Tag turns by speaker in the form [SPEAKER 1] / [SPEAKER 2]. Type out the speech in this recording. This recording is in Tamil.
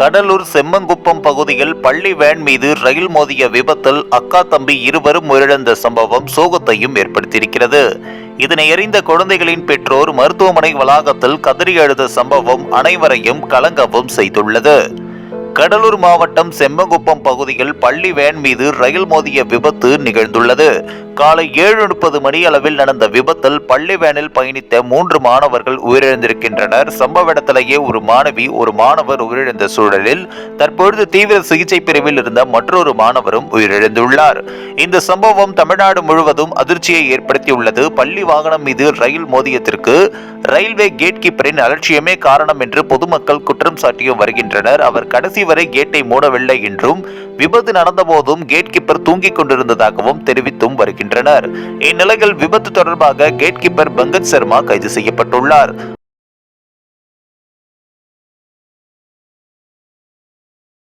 [SPEAKER 1] கடலூர் செம்மங்குப்பம் பகுதியில் பள்ளி வேன் மீது ரயில் மோதிய விபத்தில் அக்கா தம்பி இருவரும் உயிரிழந்த சம்பவம் சோகத்தையும் ஏற்படுத்தியிருக்கிறது. இதனை எறிந்த குழந்தைகளின் பெற்றோர் மருத்துவமனை வளாகத்தில் கதறி அழுத சம்பவம் அனைவரையும் கலங்கவும் செய்துள்ளது. கடலூர் மாவட்டம் செம்மங்குப்பம் பகுதியில் பள்ளி வேன் மீது ரயில் மோதிய விபத்து நிகழ்ந்துள்ளது. காலை ஏழு முப்பது மணி அளவில் நடந்த விபத்தில் பள்ளி வேனில் பயணித்த மூன்று மாணவர்கள் உயிரிழந்திருக்கின்றனர். சம்பவ இடத்திலேயே ஒரு மாணவி ஒரு மாணவர் உயிரிழந்த சூழலில் தற்பொழுது தீவிர சிகிச்சை பிரிவில் இருந்த மற்றொரு மாணவரும் உயிரிழந்துள்ளார். இந்த சம்பவம் தமிழ்நாடு முழுவதும் அதிர்ச்சியை ஏற்படுத்தியுள்ளது. பள்ளி வாகனம் மீது ரயில் மோதியத்திற்கு ரயில்வே கேட் கீப்பரின் அலட்சியமே காரணம் என்று பொதுமக்கள் குற்றம் சாட்டியும் வருகின்றனர். அவர் கடைசி வரை கேட்டை மூடவில்லை என்றும் விபத்து நடந்தபோதும் கேட் கீப்பர் தூங்கிக் கொண்டிருந்ததாகவும் தெரிவித்தும் வருகின்றனர். இந்நிலையில் விபத்து தொடர்பாக கேட் கீப்பர் பங்கஜ் சர்மா கைது செய்யப்பட்டுள்ளார்.